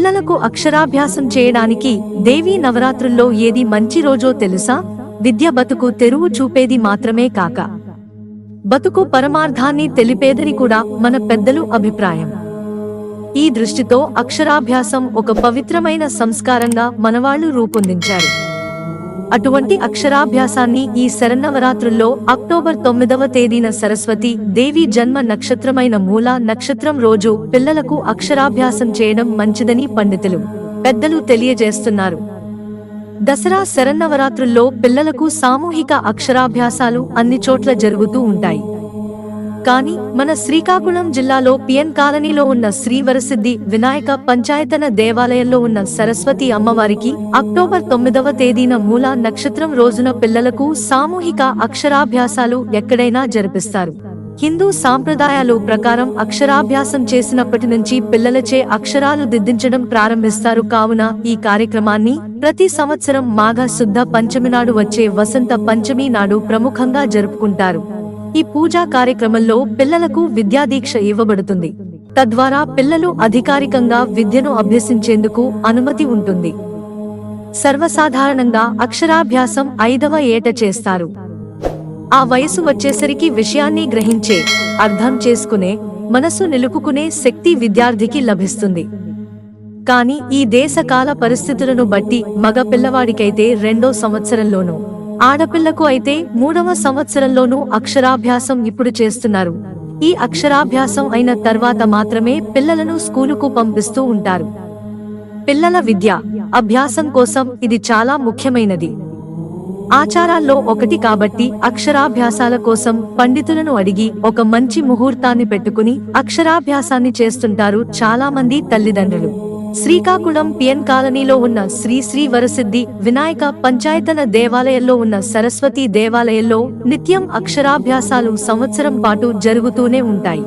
పిల్లలకు అక్షరాభ్యాసం చేయడానికి దేవీ నవరాత్రుల్లో ఏది మంచి రోజో తెలుసా? విద్య బతుకు తెరువు చూపేది మాత్రమే కాక. బతుకు పరమార్థాన్ని తెలిపేదని కూడా మన పెద్దలు అభిప్రాయం. ఈ దృష్టితో అక్షరాభ్యాసం ఒక పవిత్రమైన సంస్కారంగా మనవాళ్ళు రూపొందించారు. అటువంటి అక్షరాభ్యాసాన్ని ఈ శరన్నవరాత్రుల్లో అక్టోబర్ తొమ్మిదవ తేదీన సరస్వతి దేవి జన్మ నక్షత్రమైన మూల నక్షత్రం రోజు పిల్లలకు అక్షరాభ్యాసం చేయడం మంచిదని పండితులు పెద్దలు తెలియజేస్తున్నారు. దసరా శరన్నవరాత్రుల్లో పిల్లలకు సామూహిక అక్షరాభ్యాసాలు అన్ని చోట్ల జరుగుతూ ఉంటాయి. కానీ మన శ్రీకాకుళం జిల్లాలో పిఎన్ కాలనీలో ఉన్న శ్రీవరసిద్ధి వినాయక పంచాయతన దేవాలయంలో ఉన్న సరస్వతి అమ్మవారికి అక్టోబర్ తొమ్మిదవ తేదీన మూల నక్షత్రం రోజున పిల్లలకు సామూహిక అక్షరాభ్యాసాలు ఎక్కడైనా జరిపిస్తారు. హిందూ సాంప్రదాయాలు ప్రకారం అక్షరాభ్యాసం చేసినప్పటి నుంచి పిల్లలచే అక్షరాలు దిద్దించడం ప్రారంభిస్తారు. కావున ఈ కార్యక్రమాన్ని ప్రతి సంవత్సరం మాఘ శుద్ధ పంచమి నాడు వచ్చే వసంత పంచమి నాడు ప్రముఖంగా జరుపుకుంటారు. ఈ పూజా కార్యక్రమంలో పిల్లలకు విద్యాదీక్ష ఇవ్వబడుతుంది. తద్వారా పిల్లలు అధికారికంగా విద్యను అభ్యసించేందుకు అనుమతి ఉంటుంది. సర్వసాధారణంగా అక్షరాభ్యాసం ఐదవ ఏట చేస్తారు. ఆ వయసు వచ్చేసరికి విషయాన్ని గ్రహించే అర్థం చేసుకునే మనసు నిలుపుకునే శక్తి విద్యార్థికి లభిస్తుంది. కానీ ఈ దేశకాల పరిస్థితులను బట్టి మగ పిల్లవాడికైతే రెండో సంవత్సరంలోనూ ఆడపిల్లకు అయితే మూడవ సంవత్సరంలోనూ అక్షరాభ్యాసం ఇప్పుడు చేస్తున్నారు. ఈ అక్షరాభ్యాసం అయిన తర్వాత మాత్రమే పిల్లలను స్కూలుకు పంపిస్తూ ఉంటారు. పిల్లల విద్య అభ్యాసం కోసం ఇది చాలా ముఖ్యమైనది. ఆచారాల్లో ఒకటి కాబట్టి అక్షరాభ్యాసాల కోసం పండితులను అడిగి ఒక మంచి ముహూర్తాన్ని పెట్టుకుని అక్షరాభ్యాసాన్ని చేస్తుంటారు చాలా మంది తల్లిదండ్రులు. శ్రీకాకుళం పిఎన్ కాలనీలో ఉన్న శ్రీ శ్రీ వరసిద్ధి వినాయక పంచాయతన దేవాలయంలో ఉన్న సరస్వతి దేవాలయంలో నిత్యం అక్షరాభ్యాసాలు సంవత్సరం పాటు జరుగుతూనే ఉంటాయి.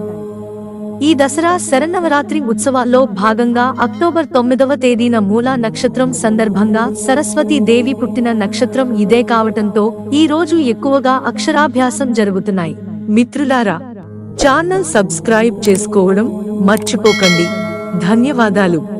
ఈ దసరా శరన్నవరాత్రి ఉత్సవాల్లో భాగంగా అక్టోబర్ తొమ్మిదవ తేదీన మూలా నక్షత్రం సందర్భంగా సరస్వతి దేవి పుట్టిన నక్షత్రం ఇదే కావటంతో ఈ రోజు ఎక్కువగా అక్షరాభ్యాసం జరుగుతున్నాయి. మిత్రులారా ఛానల్ సబ్స్క్రైబ్ చేసుకోవడం మర్చిపోకండి. ధన్యవాదాలు.